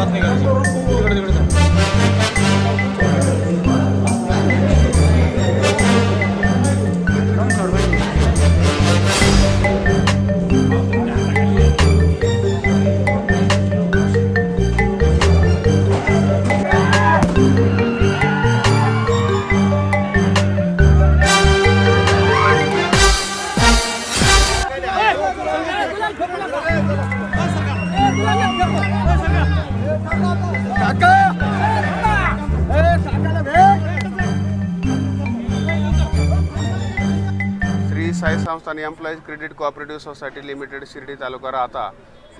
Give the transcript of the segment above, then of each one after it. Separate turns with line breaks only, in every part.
नको हात नाही
Shri Sansthan employees credit cooperative society limited Shirdi taluka Rahata.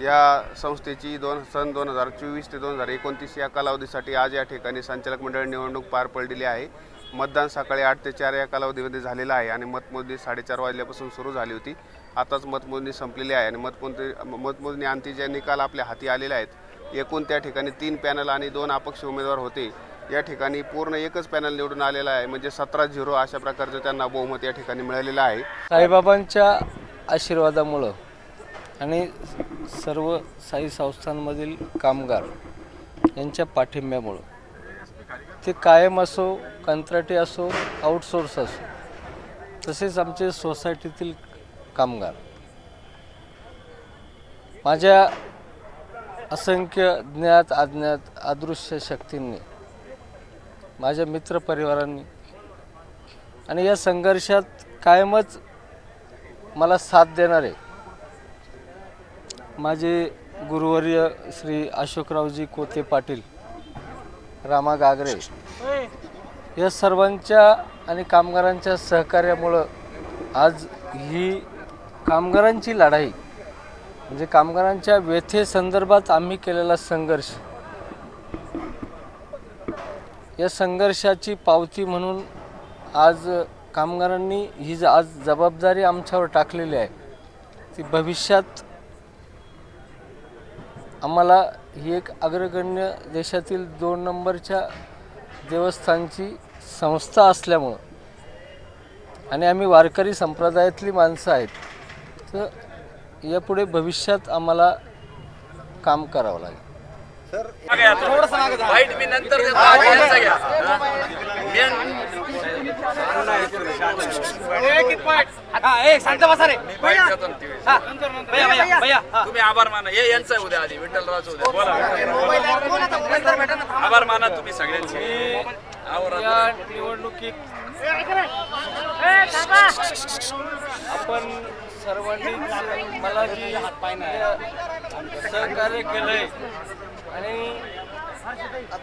या संस्थेची दोन सन दोन हजार चोवीस ते दोन हजार एकोणतीस या कालावधीसाठी आज या ठिकाणी संचालक मंडळ निवडणूक पार पडलेली आहे. मतदान सकाळी आठ ते चार या कालावधीमध्ये झालेलं आहे आणि मतमोजणी साडेचार वाजल्यापासून सुरू झाली होती. आताच मतमोजणी संपलेली आहे आणि मतमोजणी मतमोजणी अंती जे निकाल आपल्या हाती आलेले आहेत. एकूण त्या ठिकाणी तीन पॅनल आणि दोन अपक्ष उमेदवार होते. या ठिकाणी पूर्ण एकच पॅनल निवडून आलेला आहे. म्हणजे सतरा झिरो अशा प्रकारचं त्यांना बहुमत या ठिकाणी मिळालेलं आहे.
साईबाबांच्या आशीर्वादामुळं आणि सर्व साई संस्थांमधील कामगार यांच्या पाठिंब्यामुळं ते कायम असो कंत्राटी असो आउटसोर्स असो तसेच आमचे सोसायटीतील कामगार. माझ्या असंख्य ज्ञात अज्ञात अदृश्य शक्तींनी माझ्या मित्रपरिवारांनी. आणि या संघर्षात कायमच मला साथ देणारे माझे गुरुवर्य श्री अशोकरावजी कोते पाटील रामा गागरे या सर्वांच्या आणि कामगारांच्या सहकार्यामुळं आज ही कामगारांची लढाई म्हणजे कामगारांच्या व्यथेसंदर्भात आम्ही केलेला संघर्ष या संघर्षाची पावती म्हणून आज कामगारांनी ही ज- आज जबाबदारी आमच्यावर टाकलेली आहे. ती भविष्यात आम्हाला ही एक अग्रगण्य देशातील दोन नंबरच्या देवस्थानची संस्था असल्यामुळं आणि आम्ही वारकरी संप्रदायातली माणसं आहेत तर यापुढे भविष्यात आम्हाला काम करावं लागेल.
वाईट मी नंतर तुम्ही आभार माना. हे यांचं आहे उद्या आधी विठ्ठलराज उद्या. बोला. आभार माना तुम्ही सगळ्यांचे.
निवडणुकीत आपण सर्वांनी मला जी सहकार्य केलंय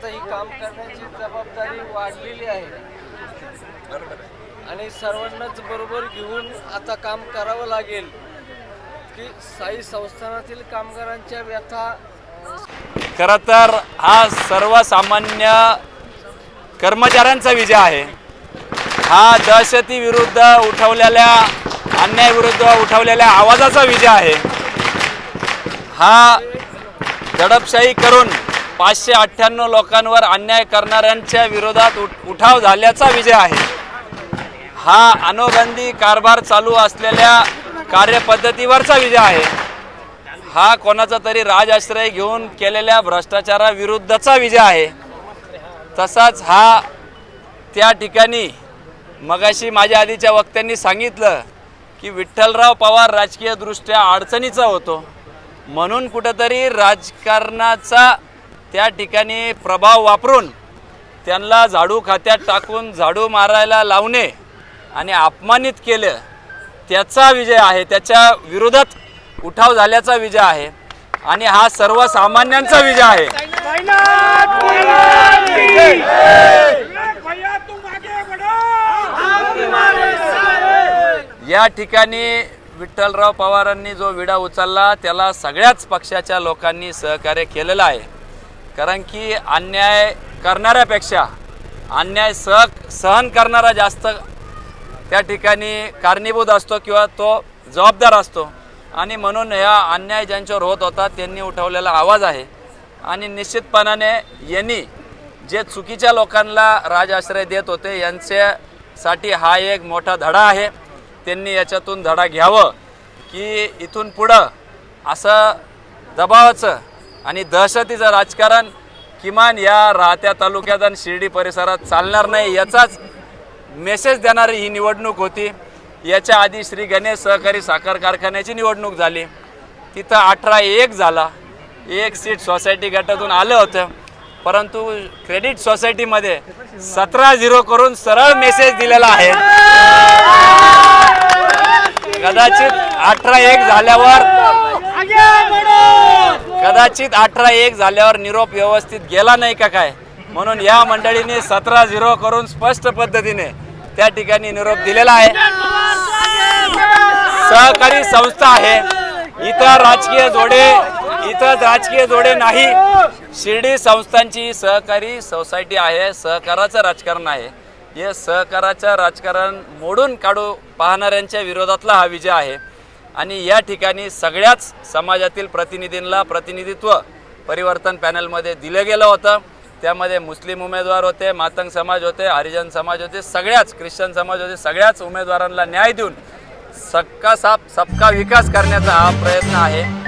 ही काम करण्याची जबाबदारी वाढलेली आहे. आणि सर्वांनाच बरोबर घेऊन आता काम करावं लागेल की साई संस्थानातील कामगारांच्या व्यथा.
खरं तर हा सर्वसामान्य कर्मचाऱ्यांचा विजय आहे. हा दहशती विरुद्ध उठवलेल्या अन्यायाविरुद्ध उठवलेल्या आवाजाचा विजय आहे. हा दडपशाही करून पाचशे अठ्ठ्याण्णव लोकांवर अन्याय करणाऱ्यांच्या विरोधात उठ उठाव झाल्याचा विजय आहे. हा अनोगंदी कारभार चालू असलेल्या कार्यपद्धतीवरचा विजय आहे. हा कोणाचा तरी राजआश्रय घेऊन केलेल्या भ्रष्टाचाराविरुद्धचा विजय आहे. तसाच हा त्या ठिकाणी मगाशी माझ्या आधीच्या वक्त्यांनी सांगितलं की विठ्ठलराव पवार राजकीयदृष्ट्या अडचणीचा होतो. म्हणून कुठंतरी राजकारणाचा त्या ठिकाणी प्रभाव वापरून त्यांना झाडू खात्यात टाकून झाडू मारायला लावणे आणि अपमानित केलं त्याचा विजय आहे. त्याच्या विरोधात उठाव झाल्याचा विजय आहे. आणि हा सर्वसामान्यांचा विजय आहे. या ठिकाणी विठ्ठलराव पवारांनी जो विडा उचलला त्याला सगळ्याच पक्षाच्या लोकांनी सहकार्य केलेलं आहे. कारण की अन्याय करणाऱ्यापेक्षा अन्याय सह सहन करणारा जास्त त्या ठिकाणी कारणीभूत असतो किंवा तो जबाबदार असतो. आणि म्हणून या अन्याय ज्यांच्यावर होत होता त्यांनी उठवलेला आवाज आहे. आणि निश्चितपणाने यांनी जे चुकीच्या लोकांना राजआश्रय देत होते यांच्यासाठी हा एक मोठा धडा आहे. त्यांनी याच्यातून धडा घ्यावं की इथून पुढं असं दबावाचं आणि दहशतीचं राजकारण किमान या राहत्या तालुक्यात आणि शिर्डी परिसरात चालणार नाही याचाच मेसेज देणारी ही निवडणूक होती. याच्या आधी श्री गणेश सहकारी साखर कारखान्याची निवडणूक झाली. तिथं अठरा एक झाला. एक सीट सोसायटी गटातून आलं होतं. परंतु क्रेडिट सोसायटीमध्ये सतरा झिरो करून सरळ मेसेज दिलेला आहे. कदाचित अठरा एक झाल्यावर कदाचित अठरा एक झाल्यावर निरोप व्यवस्थित गेला नाही का काय? म्हणून या मंडळीने सतरा झिरो करून स्पष्ट पद्धतीने त्या ठिकाणी निरोप दिलेला आहे. सहकारी संस्था आहे. इतर राजकीय जोडे इथं राजकीय जोडे नाही. शिर्डी संस्थांची सहकारी सोसायटी आहे सहकाराचं राजकारण आहे. हे सहकाराचं राजकारण मोडून काढू पाहणाऱ्यांच्या विरोधातला हा विजय आहे. आणि या ठिकाणी सगळ्याच समाजातील प्रतिनिधींना प्रतिनिधित्व परिवर्तन पॅनलमध्ये दिलं गेलं होतं. त्यामध्ये मुस्लिम उमेदवार होते मातंग समाज होते हरिजन समाज होते सगळ्याच ख्रिश्चन समाज होते सगळ्याच उमेदवारांना न्याय देऊन सबका साप सबका विकास करण्याचा हा प्रयत्न आहे.